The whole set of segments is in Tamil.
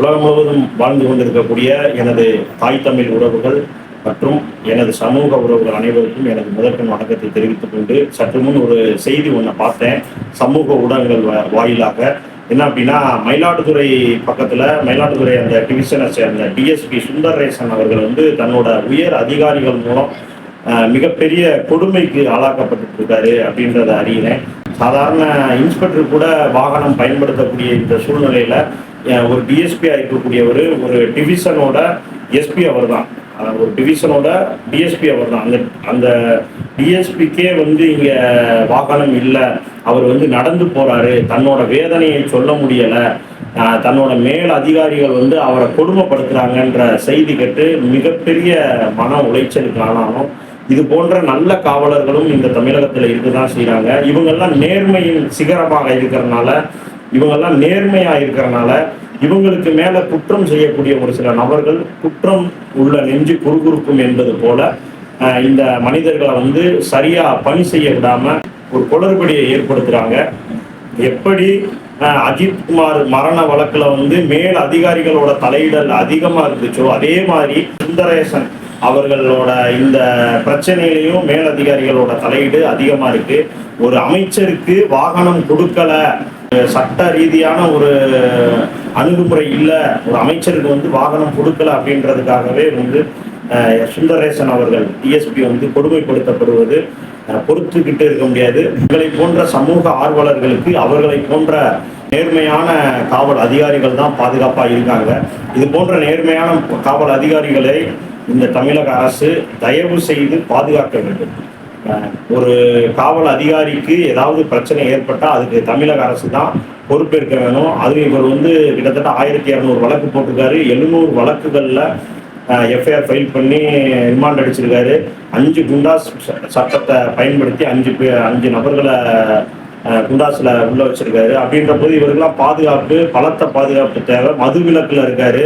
உலகம் முழுவதும் வாழ்ந்து கொண்டிருக்கக்கூடிய எனது தாய் தமிழ் உறவுகள் மற்றும் எனது சமூக உறவுகள் அனைவருக்கும் எனது முதற்கண் வணக்கத்தை தெரிவித்துக் கொண்டு சற்று முன் ஒரு செய்தி ஒன்றை பார்த்தேன். சமூக ஊடகங்கள் வாயிலாக. என்ன அப்படின்னா மயிலாடுதுறை பக்கத்தில் மயிலாடுதுறை அந்த டிவிஷனை சேர்ந்த டிஎஸ்பி சுந்தரேசன் அவர்கள் வந்து தன்னோட உயர் அதிகாரிகள் மூலம் மிகப்பெரிய கொடுமைக்கு ஆளாக்கப்பட்டு இருக்காரு அப்படின்றத அறியினேன் சாதாரண இன்ஸ்பெக்டர் கூட வாகனம் பயன்படுத்தக்கூடிய இந்த சூழ்நிலையில ஒரு டிஎஸ்பி ஆகிருக்கக்கூடியவர் ஒரு டிவிஷனோட எஸ்பி அவர் தான் ஒரு டிவிஷனோட டிஎஸ்பி அவர் தான் அந்த அந்த டிஎஸ்பிக்கே வந்து இங்கே வாகனம் இல்லை. அவர் வந்து நடந்து போகிறாரு தன்னோட வேதனையை சொல்ல முடியலை. தன்னோட மேல் அதிகாரிகள் வந்து அவரை கொடுமைப்படுத்துகிறாங்கன்ற செய்தி கேட்டு மிகப்பெரிய மன உளைச்சலுக்கு ஆனாலும் இது போன்ற நல்ல காவலர்களும் இந்த தமிழகத்தில் இருந்து தான் செய்கிறாங்க இவங்கெல்லாம் நேர்மையின் சிகரமாக இருக்கிறனால இவங்கெல்லாம் நேர்மையா இருக்கிறனால இவங்களுக்கு மேல குற்றம் செய்யக்கூடிய ஒரு சில நபர்கள் குற்றம் உள்ள நெஞ்சு குறுகுறுக்கும் என்பது போல இந்த மனிதர்களை வந்து சரியா பணி செய்ய விடாம ஒரு குளறுபடியை ஏற்படுத்துறாங்க. எப்படி அஜித் அஜித்குமார் மரண வழக்குல வந்து மேல் அதிகாரிகளோட தலையிடல் அதிகமா இருந்துச்சோ அதே மாதிரி சுந்தரேசன் அவர்களோட இந்த பிரச்சனையிலையும் மேல் அதிகாரிகளோட தலையீடு அதிகமா இருக்கு. ஒரு அமைச்சருக்கு வாகனம் கொடுக்கல. சட்ட ரீதியான ஒரு அணுகுமுறை இல்லை. ஒரு அமைச்சருக்கு வந்து வாகனம் கொடுக்கல அப்படின்றதுக்காகவே வந்து சுந்தரேசன் அவர்கள் டிஎஸ்பி வந்து கொடுமைப்படுத்தப்படுவது பொறுத்துக்கிட்டு இருக்க முடியாது. உங்களை போன்ற சமூக ஆர்வலர்களுக்கு அவர்களை போன்ற நேர்மையான காவல் அதிகாரிகள் தான் பாதுகாப்பாக இருக்காங்க. இது போன்ற நேர்மையான காவல் அதிகாரிகளை இந்த தமிழக அரசு தயவு செய்து பாதுகாக்க வேண்டும். ஒரு காவல் அதிகாரிக்கு ஏதாவது பிரச்சனை ஏற்பட்டால் அதுக்கு தமிழக அரசு தான் பொறுப்பேற்க வேணும். அது இவர் வந்து கிட்டத்தட்ட ஆயிரத்தி இரநூறு வழக்கு போட்டிருக்காரு. எழுநூறு வழக்குகளில் எஃப்ஐஆர் ஃபைல் பண்ணி ரிமாண்ட் அடிச்சிருக்காரு. அஞ்சு குண்டாஸ் ச- சட்டத்தை பயன்படுத்தி அஞ்சு பே அஞ்சு நபர்களை குண்டாஸில் உள்ள வச்சிருக்காரு. அப்படின்ற போது இவருக்கெல்லாம் பாதுகாப்பு பலத்த பாதுகாப்பு தேவை. மது விளக்கில் இருக்காரு.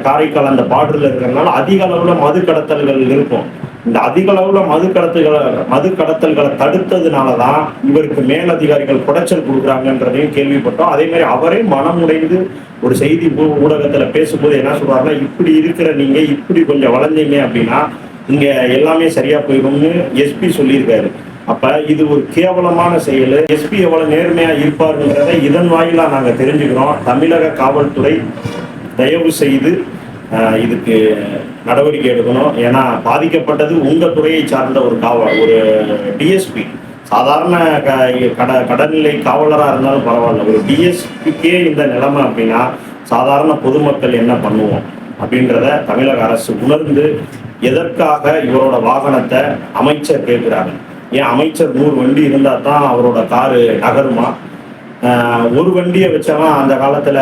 காரைக்கால் அந்த பார்டர்ல இருக்கிறதுனால அதிக அளவில் மது கடத்தல்கள் இருக்கும். இந்த அதிக அளவுல மது கடத்தல்களை மது கடத்தல்களை தடுத்ததுனால தான் இவருக்கு மேலதிகாரிகள் குடைச்சல் கொடுக்குறாங்கன்றதையும் கேள்விப்பட்டோம். அதே மாதிரி அவரே மனம் உடைந்து ஒரு செய்தி ஊடகத்தில் ஊடகத்துல பேசும்போது என்ன சொல்றாருன்னா இப்படி இருக்கிற நீங்க இப்படி கொஞ்சம் வளர்ந்தீங்க அப்படின்னா இங்க எல்லாமே சரியா போயிடும்னு எஸ்பி சொல்லியிருக்காரு. அப்ப இது ஒரு கேவலமான செயல். எஸ்பி எவ்வளவு நேர்மையா இருப்பாருன்றத இதன் வாயிலா நாங்க தெரிஞ்சுக்கிறோம். தமிழக காவல்துறை தயவு செய்து இதுக்கு நடவடிக்கை எடுக்கணும். ஏன்னா பாதிக்கப்பட்டது உங்கள் துறையை சார்ந்த ஒரு காவல் ஒரு டிஎஸ்பி சாதாரண க- கட கடல்நிலை காவலராக இருந்தாலும் பரவாயில்ல. ஒரு டிஎஸ்பிக்கே இந்த நிலைமை அப்படின்னா சாதாரண பொதுமக்கள் என்ன பண்ணுவோம்? அப்படின்றத தமிழக அரசு உணர்ந்து எதற்காக இவரோட வாகனத்தை அமைச்சர் கேட்குறாங்க ஏன் அமைச்சர் நூறு வண்டி இருந்தால் தான் அவரோட காரு நகருமா? ஒரு வண்டியை வச்சவன் அந்த காலத்தில்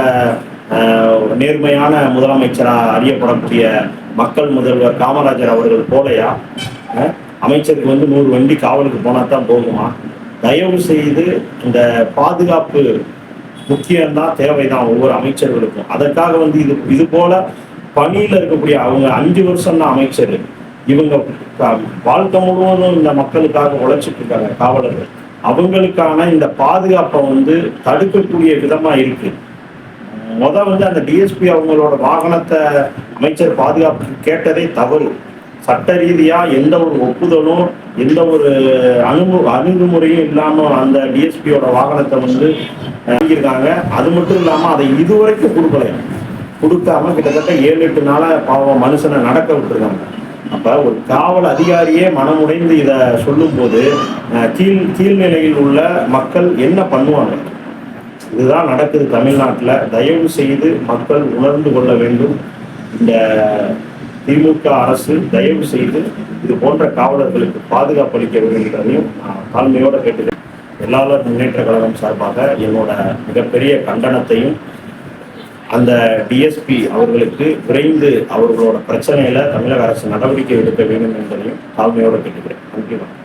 நேர்மையான முதலமைச்சராக அறியப்படக்கூடிய மக்கள் முதல்வர் காமராஜர் அவர்கள் போலையா? அமைச்சருக்கு வந்து நூறு வண்டி காவலுக்கு போனா தான் போகுமா? தயவு செய்து இந்த பாதுகாப்பு முக்கியம்தான் தேவைதான் ஒவ்வொரு அமைச்சர்களுக்கும். அதற்காக வந்து இது இது போல பணியில இருக்கக்கூடிய அவங்க அஞ்சு வருஷம் தான் அமைச்சர். இவங்க வாழ்க்கை முழுவதும் இந்த மக்களுக்காக உழைச்சிட்டு இருக்காங்க காவலர்கள். அவங்களுக்கான இந்த பாதுகாப்பை வந்து தடுக்கக்கூடிய விதமா இருக்கு. முதல் வந்து அந்த டிஎஸ்பி அவங்களோட வாகனத்தை அமைச்சர் பாதுகாப்பு கேட்டதே தவறு. சட்ட ரீதியாக எந்த ஒரு ஒப்புதலும் எந்த ஒரு அணுகு அணுகுமுறையும் இல்லாமல் அந்த டிஎஸ்பியோட வாகனத்தை வந்து வாங்கியிருக்காங்க. அது மட்டும் இல்லாமல் அதை இதுவரைக்கும் கொடுக்கல. கொடுக்காம கிட்டத்தட்ட ஏழு எட்டு நாளாக பாவம் மனுஷனை நடக்க விட்டுருக்காங்க. அப்போ ஒரு காவல் அதிகாரியே மனமுடைந்து இதை சொல்லும்போது கீழ் கீழ்நிலையில் உள்ள மக்கள் என்ன பண்ணுவாங்க? இதுதான் நடக்குது தமிழ்நாட்டில். தயவு செய்து மக்கள் உணர்ந்து கொள்ள வேண்டும். இந்த திமுக அரசு தயவு செய்து இது போன்ற காவலர்களுக்கு பாதுகாப்பு அளிக்க வேண்டும் என்பதையும் நான் தாழ்மையோட கேட்டுக்கிறேன். எல்லாரும் முன்னேற்ற கழகம் சார்பாக என்னோட மிகப்பெரிய கண்டனத்தையும் அந்த டிஎஸ்பி அவர்களுக்கு விரைந்து அவர்களோட பிரச்சனையில தமிழக அரசு நடவடிக்கை எடுக்க வேண்டும் என்பதையும் தாழ்மையோடு கேட்டுக்கிறேன். நன்றி வணக்கம்.